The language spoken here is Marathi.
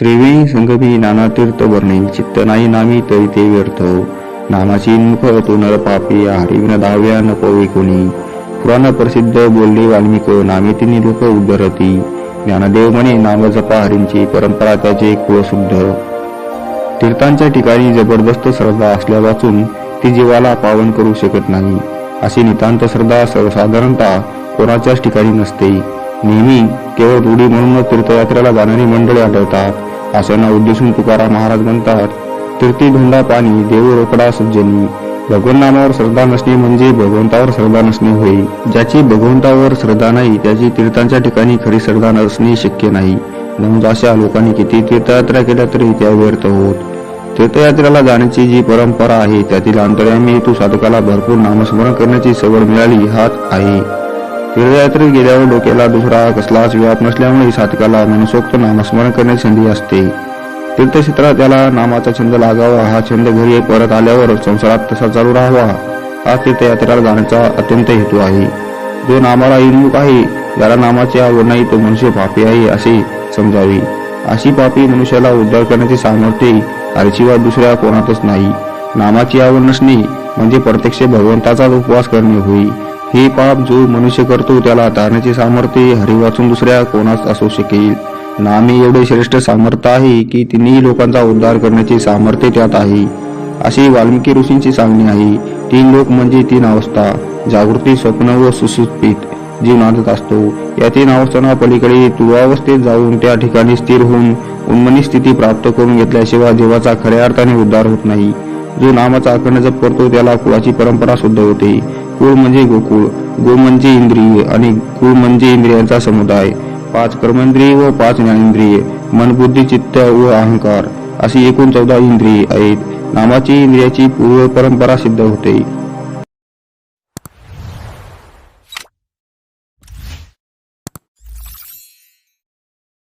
त्रिवेणी संगमी नाना तीर्थ वर्णे चित्त नाही नामी तरी ते व्यर्थ हो. नामाची मुख तो नर पापी हरिविन नको कोणी. पुराण प्रसिद्ध बोलले वाल्मिक नामे तिने लोक उद्धरती. ज्ञानदेव म्हणे नाम जपा हरींची परंपरा त्याचे कुळशुद्ध तीर्थांच्या ठिकाणी जबरदस्त श्रद्धा असल्या वाचून ती जीवाला पावन करू शकत नाही. अशी नितांत श्रद्धा सर्वसाधारणतः कोणाच्याच ठिकाणी नसते. नेहमी केवळ रूढी म्हणून तीर्थयात्रेला जाणारी मंडळी आढळतात. अशांना उद्देशून तुकाराम महाराज म्हणतात तीर्थी धुंडा पाणी देव रोकडा सज्जनी. भगवन नामावर श्रद्धा नसणे म्हणजे भगवंतावर श्रद्धा नसणे होय. ज्याची भगवंतावर श्रद्धा नाही त्याची तीर्थांच्या ठिकाणी खरी श्रद्धा नसणे शक्य नाही. म्हणून अशा लोकांनी किती तीर्थयात्रा केल्या तरी त्या व्यर्थ होत. तीर्थयात्रेला जाण्याची जी परंपरा आहे त्यातील अंतर्यामी हेतू साधकाला भरपूर नामस्मरण करण्याची सवड मिळाली हात आहे. तीर्थयात्रेत गेल्यावर डोक्याला दुसरा कसलाच व्याप नसल्यामुळे साधकाला मनसोक्त नामस्मरण करण्याची संधी असते. तीर्थक्षेत्रात त्याला नामाचा छंद लागावा हा छंद घरी परत आल्यावर संसारात तसा चालू राहावा हा तीर्थयात्रेला जाण्याचा अत्यंत हेतू आहे. जो नामाला इन्मुख आहे ज्याला नामाची आवड नाही तो मनुष्य पापी आहे असे समजावे. अशी पापी मनुष्याला उद्धार करण्याचे सामर्थ्य हरशिवाय दुसऱ्या कोणातच नाही. नामाची आवड नसणे म्हणजे प्रत्यक्ष भगवंताचाच उपवास करणे होई हे पाप जो मनुष्य करतो त्याला तारण्याचे सामर्थ्य हरी वाचून दुसऱ्या कोणास असू शकेल. नामी एवढे श्रेष्ठ सामर्थ्य आहे की तिन्ही लोकांचा उद्धार करण्याचे सामर्थ्य त्यात आहे. अशी वाल्मिकी ऋषींची सांगणी आहे तीन लोक म्हणजे तीन अवस्था जागृती स्वप्न व सुसुप्तीत जीव नांदत असतो. या तीन अवस्थांना पलीकडे तुवावस्थेत जाऊन त्या ठिकाणी स्थिर होऊन उन्मनी स्थिती प्राप्त करून घेतल्याशिवाय देवाचा खऱ्या अर्थाने उद्धार होत नाही. जो नामाचा अखंड जप करतो त्याला कुळाची परंपरा सुद्धा होते. कुळ म्हणजे गोकुळ. गो म्हणजे इंद्रिय आणि कुळ म्हणजे इंद्रियांचा समुदाय. पाच कर्मेंद्रिय व पाच ज्ञानेंद्रिय. मन बुद्धी चित्त व अहंकार. अशी एकूण चौदा इंद्रिये आहेत. नामाची इंद्रियाची पूर्व परंपरा सिद्ध होते.